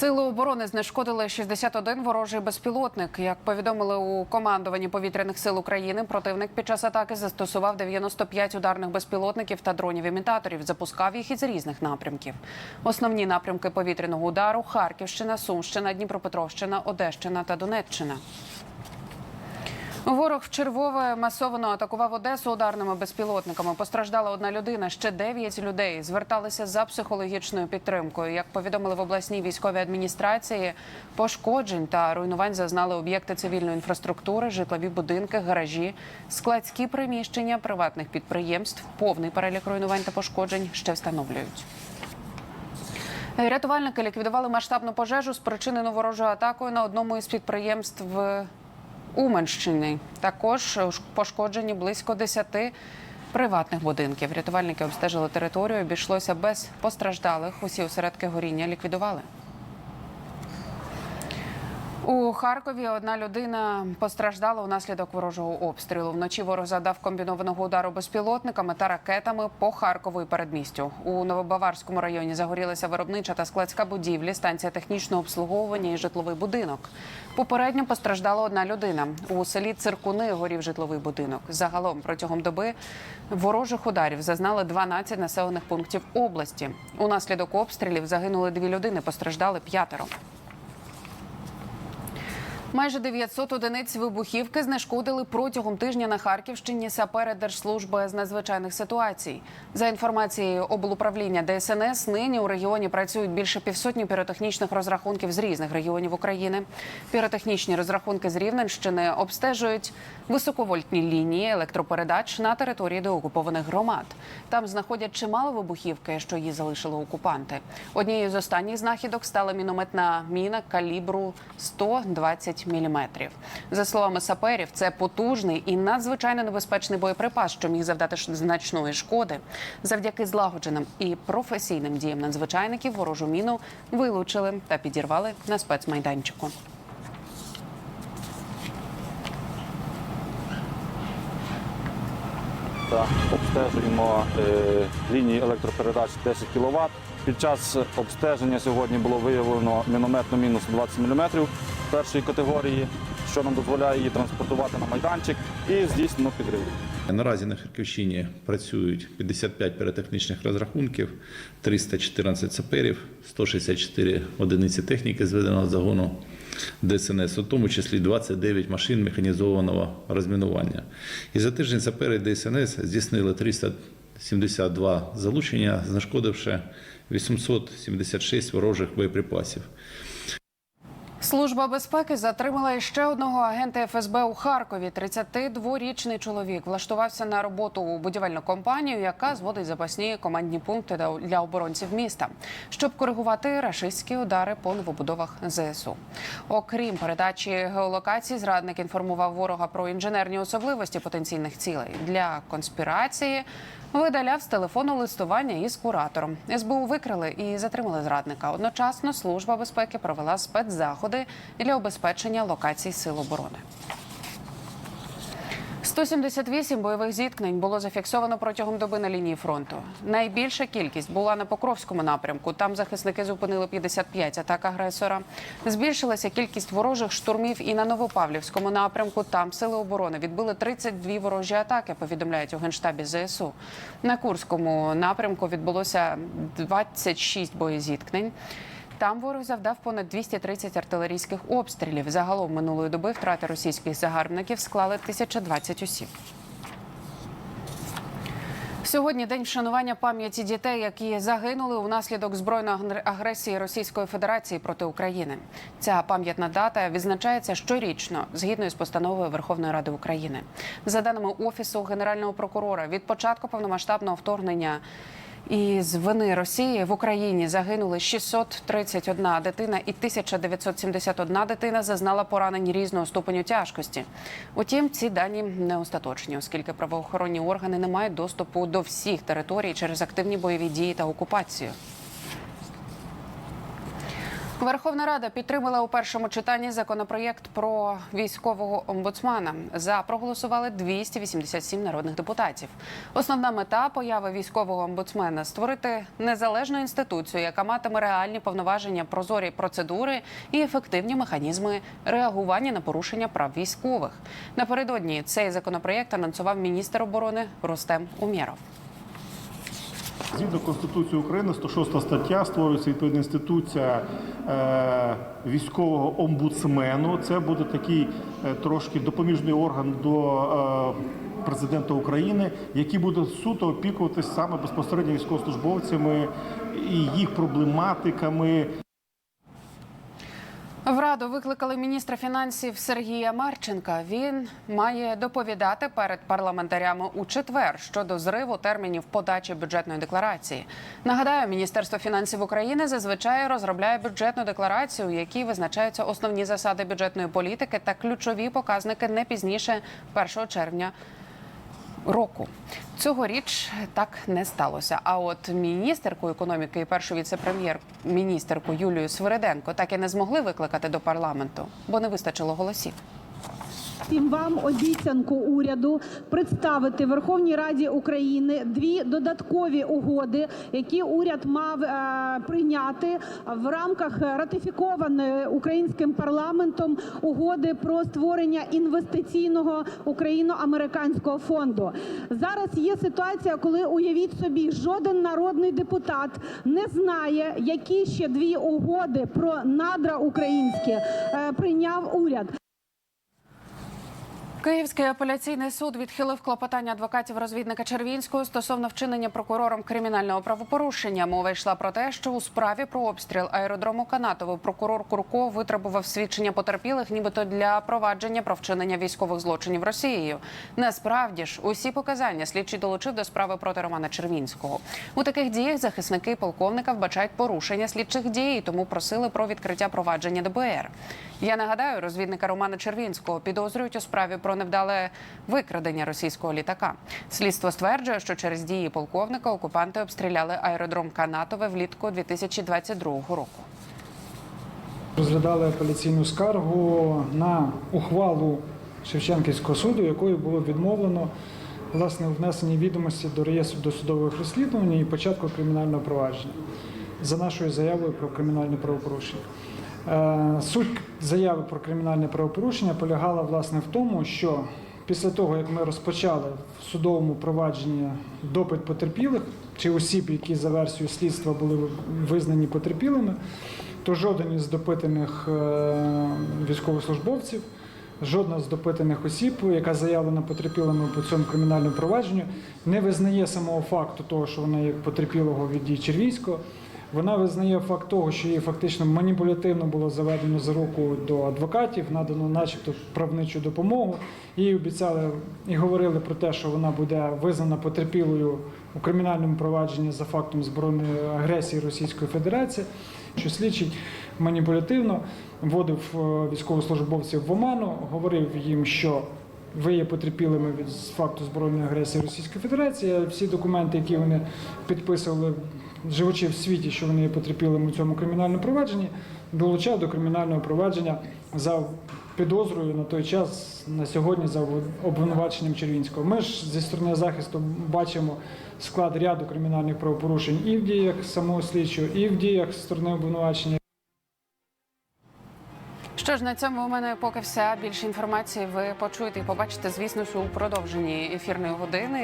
Сили оборони знешкодили 61 ворожий безпілотник. Як повідомили у командуванні повітряних сил України, противник під час атаки застосував 95 ударних безпілотників та дронів-імітаторів. Запускав їх із різних напрямків. Основні напрямки повітряного удару: Харківщина, Сумщина, Дніпропетровщина, Одещина та Донеччина. Ворог вчергове масово атакував Одесу ударними безпілотниками. Постраждала одна людина. Ще дев'ять людей зверталися за психологічною підтримкою. Як повідомили в обласній військовій адміністрації, пошкоджень та руйнувань зазнали об'єкти цивільної інфраструктури, житлові будинки, гаражі, складські приміщення приватних підприємств. Повний перелік руйнувань та пошкоджень ще встановлюють. Рятувальники ліквідували масштабну пожежу, спричинену ворожою атакою на одному із підприємств Уманщини. Також пошкоджені близько 10 приватних будинків. Рятувальники обстежили територію. Обійшлося без постраждалих. Усі осередки горіння ліквідували. У Харкові одна людина постраждала унаслідок ворожого обстрілу. Вночі ворог завдав комбінованого удару безпілотниками та ракетами по Харкову і передмістю. У Новобаварському районі загорілася виробнича та складська будівлі, станція технічного обслуговування і житловий будинок. Попередньо постраждала одна людина. У селі Циркуни горів житловий будинок. Загалом протягом доби ворожих ударів зазнали 12 населених пунктів області. Унаслідок обстрілів загинули дві людини, постраждали п'ятеро. Майже 900 одиниць вибухівки знешкодили протягом тижня на Харківщині сапери Держслужби з надзвичайних ситуацій. За інформацією облуправління ДСНС, нині у регіоні працюють більше півсотні піротехнічних розрахунків з різних регіонів України. Піротехнічні розрахунки з Рівненщини обстежують високовольтні лінії електропередач на території деокупованих громад. Там знаходять чимало вибухівки, що її залишили окупанти. Однією з останніх знахідок стала мінометна міна калібру 120 міліметрів. За словами саперів, це потужний і надзвичайно небезпечний боєприпас, що міг завдати значної шкоди. Завдяки злагодженим і професійним діям надзвичайників ворожу міну вилучили та підірвали на спецмайданчику. Та обстежуємо е, лінії електропередач 10 кВт. Під час обстеження сьогодні було виявлено мінометну мінус 20 мм першої категорії, що нам дозволяє її транспортувати на майданчик і здійснено підрив. Наразі на Харківщині працюють 55 піротехнічних розрахунків, 314 саперів, 164 одиниці техніки зведеного загону ДСНС, у тому числі 29 машин механізованого розмінування. І за тиждень сапери ДСНС здійснили 372 залучення, знешкодивши 876 ворожих боєприпасів. Служба безпеки затримала іще одного агента ФСБ у Харкові. 32-річний чоловік влаштувався на роботу у будівельну компанію, яка зводить запасні командні пункти для оборонців міста, щоб коригувати рашистські удари по новобудовах ЗСУ. Окрім передачі геолокацій, зрадник інформував ворога про інженерні особливості потенційних цілей для конспірації. Видаляв з телефону листування із куратором. СБУ викрили і затримали зрадника. Одночасно служба безпеки провела спецзаходи для обезпечення локацій сил оборони. 178 бойових зіткнень було зафіксовано протягом доби на лінії фронту. Найбільша кількість була на Покровському напрямку. Там захисники зупинили 55 атак агресора. Збільшилася кількість ворожих штурмів і на Новопавлівському напрямку. Там сили оборони відбили 32 ворожі атаки. Повідомляють у генштабі ЗСУ. На Курському напрямку відбулося 26 боєзіткнень. Там ворог завдав понад 230 артилерійських обстрілів. Загалом минулої доби втрати російських загарбників склали 1020 осіб. Сьогодні день вшанування пам'яті дітей, які загинули унаслідок збройної агр- агресії Російської Федерації проти України. Ця пам'ятна дата відзначається щорічно згідно із постановою Верховної Ради України. За даними офісу генерального прокурора, від початку повномасштабного вторгнення. І з вини Росії в Україні загинули 631 дитина і 1971 дитина зазнала поранень різного ступеню тяжкості. Утім, ці дані не остаточні, оскільки правоохоронні органи не мають доступу до всіх територій через активні бойові дії та окупацію. Верховна Рада підтримала у першому читанні законопроєкт про військового омбудсмана. За проголосували 287 народних депутатів. Основна мета появи військового омбудсмена створити незалежну інституцію, яка матиме реальні повноваження, прозорі процедури і ефективні механізми реагування на порушення прав військових. Напередодні цей законопроєкт анонсував міністр оборони Рустем Умєров. Згідно Конституції України, 106 стаття створюється відповідна інституція е, військового омбудсмену. Це буде такий е, трошки допоміжний орган до е, президента України, який буде суто опікуватись саме безпосередньо військовослужбовцями і їх проблематиками. В раду викликали міністра фінансів Сергія Марченка. Він має доповідати перед парламентарями у четвер щодо зриву термінів подачі бюджетної декларації. Нагадаю, Міністерство фінансів України зазвичай розробляє бюджетну декларацію, у якій визначаються основні засади бюджетної політики та ключові показники не пізніше 1 червня року. Цьогоріч так не сталося. А от міністерку економіки і першу віце-прем'єр-міністерку Юлію Свириденко так і не змогли викликати до парламенту, бо не вистачило голосів. Всім вам обіцянку уряду представити Верховній Раді України дві додаткові угоди, які уряд мав е, прийняти в рамках ратифікованої українським парламентом угоди про створення інвестиційного україно-американського фонду. Зараз є ситуація, коли уявіть собі, жоден народний депутат не знає, які ще дві угоди про надра українські е, прийняв уряд. Київський апеляційний суд відхилив клопотання адвокатів розвідника Червінського стосовно вчинення прокурором кримінального правопорушення. Мова йшла про те, що у справі про обстріл аеродрому Канатово прокурор Курко витребував свідчення потерпілих, нібито для провадження про вчинення військових злочинів Росією. Насправді ж усі показання слідчий долучив до справи проти Романа Червінського. У таких діях захисники полковника вбачають порушення слідчих дій, тому просили про відкриття провадження ДБР. Я нагадаю, розвідника Романа Червінського підозрюють у справі про невдале викрадення російського літака. Слідство стверджує, що через дії полковника окупанти обстріляли аеродром Канатове влітку 2022 року. Розглядали апеляційну скаргу на ухвалу Шевченківського суду, якою було відмовлено власне у внесенні відомості до реєстру досудових розслідувань і початку кримінального провадження за нашою заявою про кримінальне правопорушення. Е, Суть заяви про кримінальне правопорушення полягала власне в тому, що після того, як ми розпочали в судовому провадженні допит потерпілих чи осіб, які за версією слідства були визнані потерпілими, то жоден із допитаних е, військовослужбовців, жодна з допитаних осіб, яка заявлена потерпілими по цьому кримінальному провадженню, не визнає самого факту того, що вона є потерпілого від дій Червійського. Вона визнає факт того, що її фактично маніпулятивно було заведено за руку до адвокатів, надано, начебто, правничу допомогу. Їй обіцяли і говорили про те, що вона буде визнана потерпілою у кримінальному провадженні за фактом збройної агресії Російської Федерації, що слідчий маніпулятивно вводив е, військовослужбовців в оману, говорив їм, що ви є потерпілими від факту збройної агресії Російської Федерації. Всі документи, які вони підписували, живучи в світі, що вони є потерпілими у цьому кримінальному провадженні, долучав до кримінального провадження за підозрою на той час на сьогодні за обвинуваченням Червінського. Ми ж зі сторони захисту бачимо склад ряду кримінальних правопорушень і в діях самого слідчого, і в діях сторони обвинувачення. Що ж на цьому у мене поки все. Більше інформації ви почуєте і побачите, звісно, що у продовженні ефірної години.